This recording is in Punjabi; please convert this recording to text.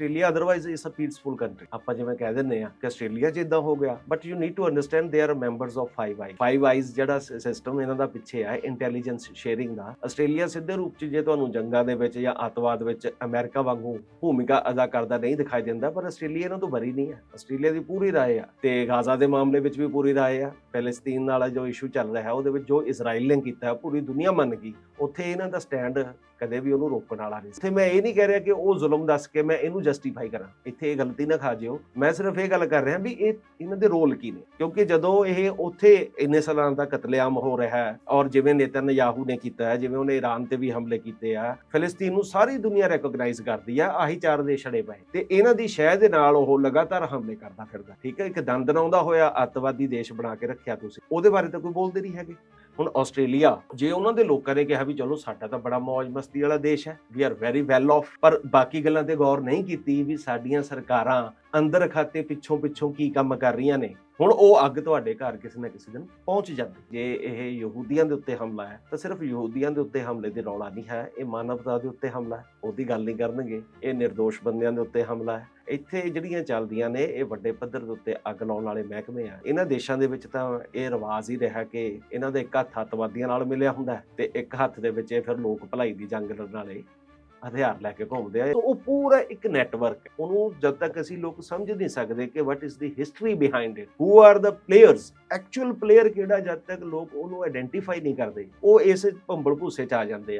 Australia otherwise is a peaceful country ਆਪਾਂ ਜਿਵੇਂ ਕਹਿ ਦਿੰਦੇ ਆ ਕਿ ਆਸਟ੍ਰੇਲੀਆ 'ਚ ਇਦਾਂ ਹੋ ਗਿਆ but you need to understand they are members of five eye five eyes ਜਿਹੜਾ ਸਿਸਟਮ ਇਹਨਾਂ ਦਾ ਪਿੱਛੇ ਆ ਇੰਟੈਲੀਜੈਂਸ ਸ਼ੇਅਰਿੰਗ ਦਾ, ਆਸਟ੍ਰੇਲੀਆ ਸਿੱਧੇ ਰੂਪ 'ਚ ਜੇ ਤੁਹਾਨੂੰ ਜੰਗਾਂ ਦੇ ਵਿੱਚ ਜਾਂ ਅੱਤਵਾਦ ਵਿੱਚ ਅਮਰੀਕਾ ਵਾਂਗੂ ਭੂਮਿਕਾ ਅਦਾ ਕਰਦਾ ਨਹੀਂ ਦਿਖਾਈ ਦਿੰਦਾ, ਪਰ ਆਸਟ੍ਰੇਲੀਆ ਇਹਨਾਂ ਤੋਂ ਬਰੀ ਨਹੀਂ ਹੈ ਆਸਟ੍ਰੇਲੀਆ ਦੀ ਪੂਰੀ ਰਾਏ ਆ ਤੇ ਗਾਜ਼ਾ ਦੇ ਮਾਮਲੇ ਵਿੱਚ ਵੀ ਪੂਰੀ ਰਾਏ ਆ। ਪੈਲੇਸਤੀਨ ਨਾਲ ਜੋ ਇਸ਼ੂ ਚੱਲ ਰਿਹਾ, ਉਹਦੇ ਵਿੱਚ ਜੋ ਇਜ਼ਰਾਈਲ ਨੇ ਕੀਤਾ, ਪੂਰੀ ਦੁਨੀਆ ਮੰਨ ਗਈ, ਉੱਥੇ ਇਹਨਾਂ ਦਾ ਸਟੈਂਡ ਕਦੇ ਵੀ ਉਹਨੂੰ ਰੋਕਣ ਵਾਲਾ ਨਹੀਂ ਇੱਥੇ ਮੈਂ ਇਹ ਨਹੀਂ ਕਹਿ ਰਿਹਾ ਕਿ ਉਹ ਜ਼ੁਲਮ ਦੱਸ ਕੇ ਮੈਂ ਇਹਨੂੰ ਜਸਟੀਫਾਈ ਕਰਾਂ। ਇੱਥੇ ਇਹ ਗਲਤੀ ਨਾ ਖਾ ਜਿਓ। ਮੈਂ ਸਿਰਫ ਇਹ ਗੱਲ ਕਰ ਰਿਹਾ ਵੀ ਇਹ ਇਹਨਾਂ ਦੇ ਰੋਲ ਕੀ ਨੇ? ਕਿਉਂਕਿ ਜਦੋਂ ਇਹ ਉੱਥੇ ਇੰਨੇ ਸਾਲਾਂ ਦਾ ਕਤਲੇਆਮ ਹੋ ਰਿਹਾ ਹੈ ਔਰ ਜਿਵੇਂ ਨੇਤਨਯਾਹੂ ਨੇ ਕੀਤਾ ਹੈ, ਜਿਵੇਂ ਉਹਨੇ ਈਰਾਨ ਤੇ ਵੀ ਹਮਲੇ ਕੀਤੇ ਆ, ਫਿਲਿਸਤੀਨ ਨੂੰ ਸਾਰੀ ਦੁਨੀਆ ਰੈਕੋਗਨਾਈਜ਼ ਕਰਦੀ ਆ, ਆਹੀ ਚਾਰ ਦੇਸ਼ ਛੜੇ ਪਏ। ਤੇ ਇਹਨਾਂ ਦੀ ਸ਼ਹਿ ਦੇ ਨਾਲ ਉਹ ਲਗਾਤਾਰ ਹਮਲੇ ਕਰਦਾ ਫਿਰਦਾ। ਠੀਕ ਹੈ, ਇੱਕ ਦੰਦ ਨਾਉਂਦਾ ਹੋਇਆ, ਅੱਤਵਾਦੀ ਦੇਸ਼ ਬਣਾ ਕੇ ਰੱਖਿਆ ਤੁਸੀਂ। ਉਹਦੇ ਬਾਰੇ ਤਾਂ ਕੋਈ ਬੋਲਦੇ ਨਹੀਂ ਹੈਗੇ। ਹੁਣ ਆਸਟ੍ਰੇਲੀਆ, ਜੇ ਉਹਨਾਂ ਦੇ ਲੋਕਾਂ ਨੇ ਕਿਹਾ ਵੀ ਚਲੋ ਸਾਡਾ ਤਾਂ ਬੜਾ ਮौज ਮਸਤੀ ਵਾਲਾ ਦੇਸ਼ ਹੈ we are very well off ਪਰ ਬਾਕੀ ਗੱਲਾਂ ਤੇ ਗੌਰ ਨਹੀਂ ਕੀਤੀ ਵੀ ਸਾਡੀਆਂ ਸਰਕਾਰਾਂ ਅੰਦਰ ਖਾਤੇ ਪਿੱਛੋਂ ਪਿੱਛੋਂ ਕੀ ਕੰਮ ਕਰ ਰਹੀਆਂ ਨੇ? ਹੁਣ ਉਹ ਅੱਗ ਤੁਹਾਡੇ ਘਰ ਕਿਸੇ ਨਾ ਕਿਸੇ ਦਿਨ ਪਹੁੰਚ ਜਾਂਦੀ। ਜੇ ਇਹ ਯਹੂਦੀਆਂ ਦੇ ਉੱਤੇ ਹਮਲਾ ਹੈ, ਤਾਂ ਸਿਰਫ ਯਹੂਦੀਆਂ ਦੇ ਉੱਤੇ ਹਮਲੇ ਦੀ ਰੌਲਾ ਨਹੀਂ ਹੈ, ਇਹ ਮਾਨਵਤਾ ਦੇ ਉੱਤੇ ਹਮਲਾ ਹੈ, ਉਹਦੀ ਗੱਲ ਨਹੀਂ ਕਰਨਗੇ। ਇਹ નિર્ਦੋਸ਼ ਬੰਦਿਆਂ ਦੇ ਉੱਤੇ ਹਮਲਾ ਹੈ। ਇੱਥੇ ਜਿਹੜੀਆਂ ਚੱਲਦੀਆਂ ਨੇ, ਇਹ ਵੱਡੇ ਪੱਧਰ ਦੇ ਉੱਤੇ ਅੱਗ ਲਾਉਣ ਵਾਲੇ ਮਹਿਕਮੇ ਆ। ਇਹਨਾਂ ਦੇਸ਼ਾਂ ਦੇ ਵਿੱਚ ਤਾਂ ਇਹ ਰਿਵਾਜ ਹੀ ਰਿਹਾ ਕਿ ਇਹਨਾਂ ਦੇ ਇੱਕ ਹੱਥ ਅੱਤਵਾਦੀਆਂ ਨਾਲ ਮਿਲਿਆ ਹੁੰਦਾ ਤੇ ਇੱਕ ਹੱਥ ਦੇ ਵਿੱਚ ਇਹ ਫਿਰ ਲੋਕ ਭਲਾਈ ਦੀ ਜੰਗ ਲੜਨ ਵਾਲੇ ਹਥਿਆਰ ਲੈ ਕੇ ਘੁੰਮਦੇ ਆ। ਤਾਂ ਉਹ ਪੂਰਾ ਇੱਕ ਨੈਟਵਰਕ ਉਹਨੂੰ ਜਦ ਤੱਕ ਅਸੀਂ ਲੋਕ ਸਮਝ ਨਹੀਂ ਸਕਦੇ ਕਿ what is the history behind it who are the players actual player ਕਿਹੜਾ ਜਦ ਤੱਕ ਲੋਕ ਉਹਨੂੰ ਆਇਡੈਂਟੀਫਾਈ ਨਹੀਂ ਕਰਦੇ। ਉਹ ਇਸ ਭੰਬਲ ਭੂਸੇ ਚ ਆ ਜਾਂਦੇ ਆ।